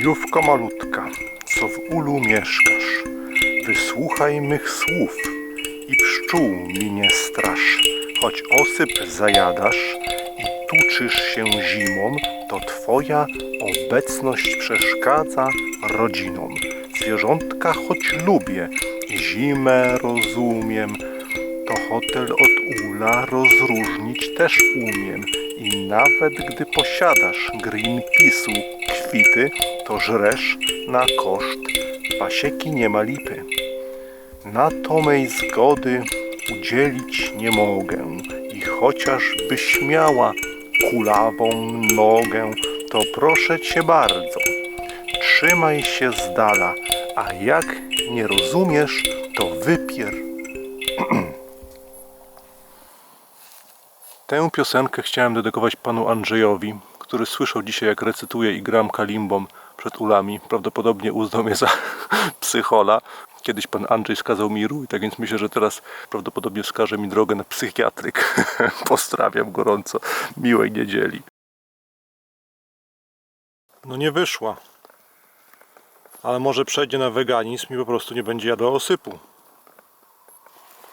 Ryjówko malutka, co w ulu mieszkasz, wysłuchaj mych słów i pszczół mi nie strasz. Choć osyp zajadasz i tuczysz się zimą, to twoja obecność przeszkadza rodzinom. Zwierzątka choć lubię zimę rozumiem, to hotel od ula rozróżnić też umiem. I nawet gdy posiadasz Greenpeace'u kwity, to żresz na koszt pasieki nie ma lipy. Na to mej zgody udzielić nie mogę i chociażby śmiała kulawą nogę, to proszę cię bardzo, trzymaj się z dala, a jak nie rozumiesz, to wypier Tę piosenkę chciałem dedykować panu Andrzejowi, który słyszał dzisiaj jak recytuję i gram kalimbą przed ulami. Prawdopodobnie uznał mnie za psychola. Kiedyś pan Andrzej skazał mi rój, tak więc myślę, że teraz prawdopodobnie wskaże mi drogę na psychiatryk. Pozdrawiam gorąco. Miłej niedzieli. No nie wyszła. Ale może przejdzie na weganizm i po prostu nie będzie jadła osypu.